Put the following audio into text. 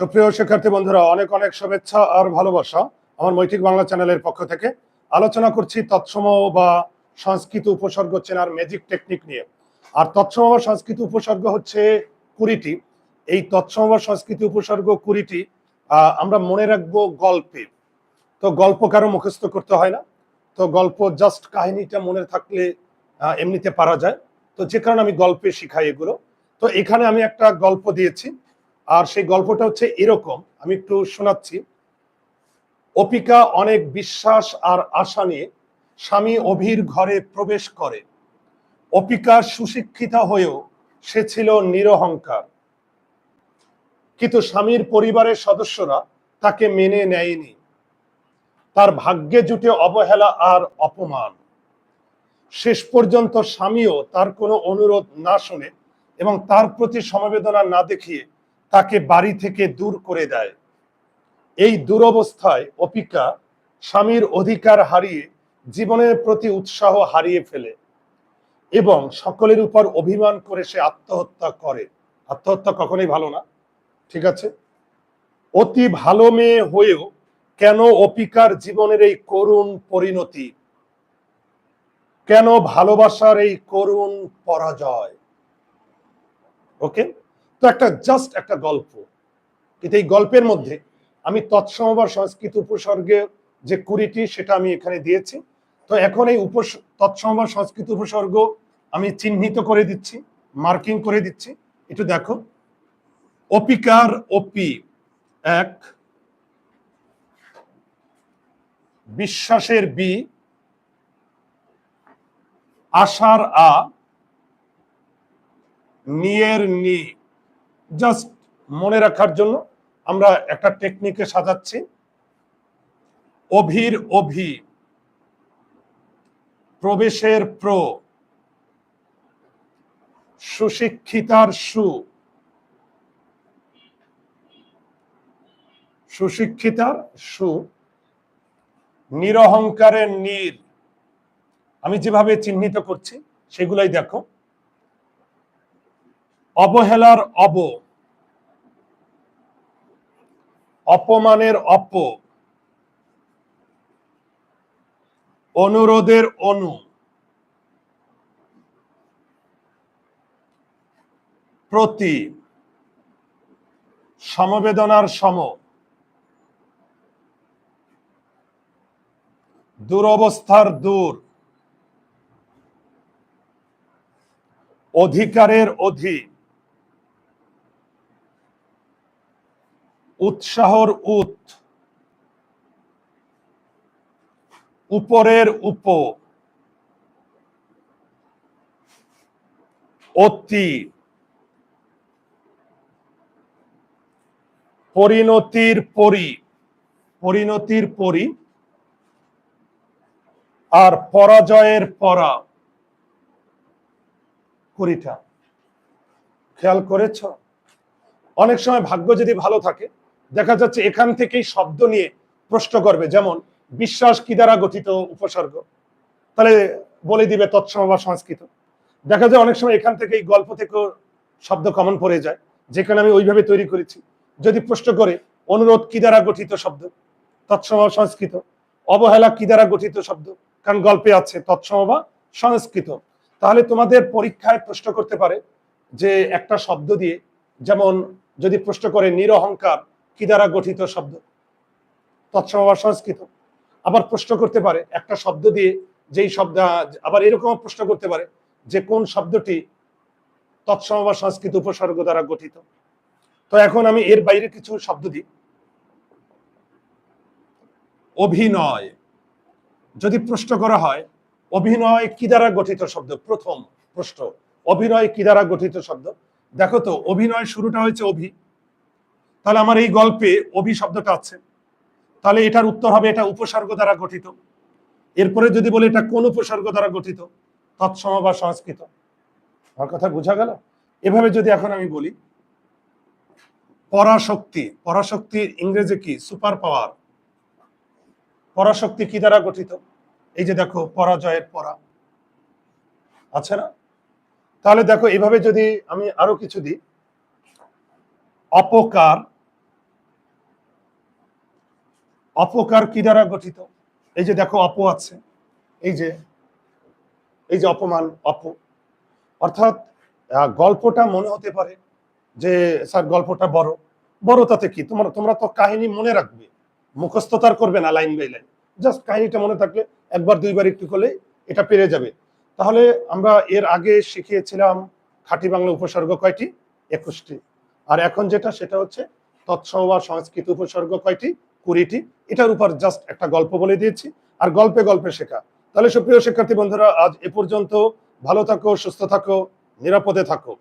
সুপ্রিয় শিক্ষার্থী বন্ধুরা, অনেক অনেক শুভেচ্ছা আর ভালোবাসা আমার মৈত্রিক বাংলা চ্যানেলের পক্ষ থেকে। আলোচনা করছি তৎসম বা সংস্কৃত উপসর্গ চেনার ম্যাজিক টেকনিক নিয়ে। আর তৎসম বা সংস্কৃত উপসর্গ হচ্ছে কুড়িটি। এই তৎসম বা সংস্কৃত উপসর্গ কুড়িটি আমরা মনে রাখব গল্পে। তো গল্প কারও মুখস্থ করতে হয় না। তো গল্প জাস্ট কাহিনীটা মনে থাকলে এমনিতে পারা যায়। তো যে কারণে আমি গল্পে শিখাই এগুলো। তো এখানে আমি একটা গল্প দিয়েছি। আর সেই গল্পটা হচ্ছে এরকম। আমি একটু শোনাচ্ছি। অপিকা অনেক বিশ্বাস আর আশা নিয়ে স্বামী অভির ঘরে প্রবেশ করে। অপিকা সুশিক্ষিতা হয়েও সে ছিল নিরহংকার। কিন্তু স্বামীর পরিবারের সদস্যরা তাকে মেনে নেয়নি। তার ভাগ্যে জুটে অবহেলা আর অপমান। শেষ পর্যন্ত স্বামীও তার কোনো অনুরোধ না শুনে এবং তার প্রতি সমবেদনা না দেখিয়ে তাকে বাড়ি থেকে দূর করে দেয়। এই দুরবস্থায় অপিকা স্বামীর অধিকার হারিয়ে জীবনের প্রতি উৎসাহ হারিয়ে ফেলে এবং সকলের উপর অভিমান করে সে আত্মহত্যা করে। আত্মহত্যা কখনোই ভালো না, ঠিক আছে? অতি ভালো মেয়ে হয়েও কেন অপিকার জীবনের এই করুণ পরিণতি? কেন ভালোবাসার এই করুণ পরাজয়? ওকে? তো একটা জাস্ট একটা গল্প। কিন্তু এই গল্পের মধ্যে আমি তৎসমবার সংস্কৃত উপসর্গে যে কুড়িটি সেটা আমি এখানে দিয়েছি। তো এখন এই উপস তৎসমবার সংস্কৃত উপসর্গ আমি চিহ্নিত করে দিচ্ছি, মার্কিং করে দিচ্ছি। একটু দেখো। অপিকার অপি এক, বিশ্বাসের বি, আশার আ, নিয়ের নি। জাস্ট মনে রাখার জন্য আমরা একটা টেকনিকে সাজাচ্ছি। অভির অভি, প্রবেশের প্র, সুশিক্ষিতার সু সুশিক্ষিতার সু, নিরহংকারের নীর আমি যেভাবে চিহ্নিত করছি, সেগুলাই দেখো। অবহেলার অব অপমানের অপ। অনুরোধের অনু। প্রতি। সমবেদনার সম। দুরবস্থার দূর। অধিকারের অধি। উৎসাহর উত উপরের উপ। অতি। পরিণতির পরি। পরিণতির পরি। আর পরাজয়ের পরা। কুড়িটা। খেয়াল করেছ? অনেক সময় ভাগ্য যদি ভালো থাকে দেখা যাচ্ছে এখান থেকেই শব্দ নিয়ে প্রশ্ন করবে, যেমন, বিশ্বাস কি দ্বারা গঠিত উপসর্গ? তাহলে বলে দিবে তৎসম বা সংস্কৃত। দেখা যায় অনেক সময় এখান থেকে এই গল্প থেকেও শব্দ কমন পড়ে যায়, যেখানে আমি ওইভাবে তৈরি করেছি। যদি প্রশ্ন করে, অনুরোধ কি দ্বারা গঠিত শব্দ? তৎসম সংস্কৃত। অবহেলা কি দ্বারা গঠিত শব্দ? কারণ গল্পে আছে তৎসম বা সংস্কৃত। তাহলে তোমাদের পরীক্ষায় প্রশ্ন করতে পারে যে একটা শব্দ দিয়ে, যেমন, যদি প্রশ্ন করে নিরহংকার কি দ্বারা গঠিত শব্দ। তৎসম সংস্কৃত। আবার প্রশ্ন করতে পারে, একটা শব্দ দিয়ে যেই শব্দ, আবার এরকম প্রশ্ন করতে পারে যে কোন শব্দটি তৎসম বা সংস্কৃত উপসর্গ দ্বারা গঠিত। তো এখন আমি এর বাইরে কিছু শব্দ দিই। অভিনয়। যদি প্রশ্ন করা হয়, অভিনয় কি দ্বারা গঠিত শব্দ, প্রথম প্রশ্ন। অভিনয় কি দ্বারা গঠিত শব্দ। দেখো তো, অভিনয় শুরুটা হয়েছে অভি। তাহলে আমার এই গল্পে অভি শব্দটা আছে। তাহলে এটার উত্তর হবে এটা উপসর্গ দ্বারা গঠিত। এরপরে যদি বলে এটা কোন উপসর্গ দ্বারা গঠিত? তৎসম বা সংস্কৃত। আমার কথা বোঝা গেল? এভাবে যদি এখন আমি বলি, পরাশক্তি, পরাশক্তির ইংরেজি কি? Super power. পরাশক্তি কি দ্বারা গঠিত? এই যে দেখো, পরাজয়ের পরা। আছে না? তাহলে দেখো, এভাবে যদি আমি আরও কিছু দিই, অপকার অপকার কি দ্বারা গঠিত? এই যে দেখো, অপ আছে। এই যে এই যে অপমান, অপ। অর্থাৎ গল্পটা মনে হতে পারে যে, স্যার, গল্পটা বড়। বড় তাতে কি? তোমার, তোমরা তো কাহিনী মনে রাখবে। মুখস্থ তার করবে না লাইন বাই লাইন। জাস্ট কাহিনীটা মনে থাকলে একবার, দুইবার একটু করলে এটা পেরে যাবে। তাহলে আমরা এর আগে শিখিয়েছিলাম খাঁটি বাংলা উপসর্গ কয়টি? একুশটি। আর এখন যেটা, সেটা হচ্ছে তৎসম বা সংস্কৃত উপসর্গ কয়টি? কুড়িটি, এটার উপর জাস্ট একটা গল্প বলে দিয়েছি, আর গল্পে গল্পে শেখা। তাহলে সুপ্রিয় শিক্ষার্থী বন্ধুরা, আজ এ পর্যন্ত ভালো থাকো, সুস্থ থাকো, নিরাপদে থাকো।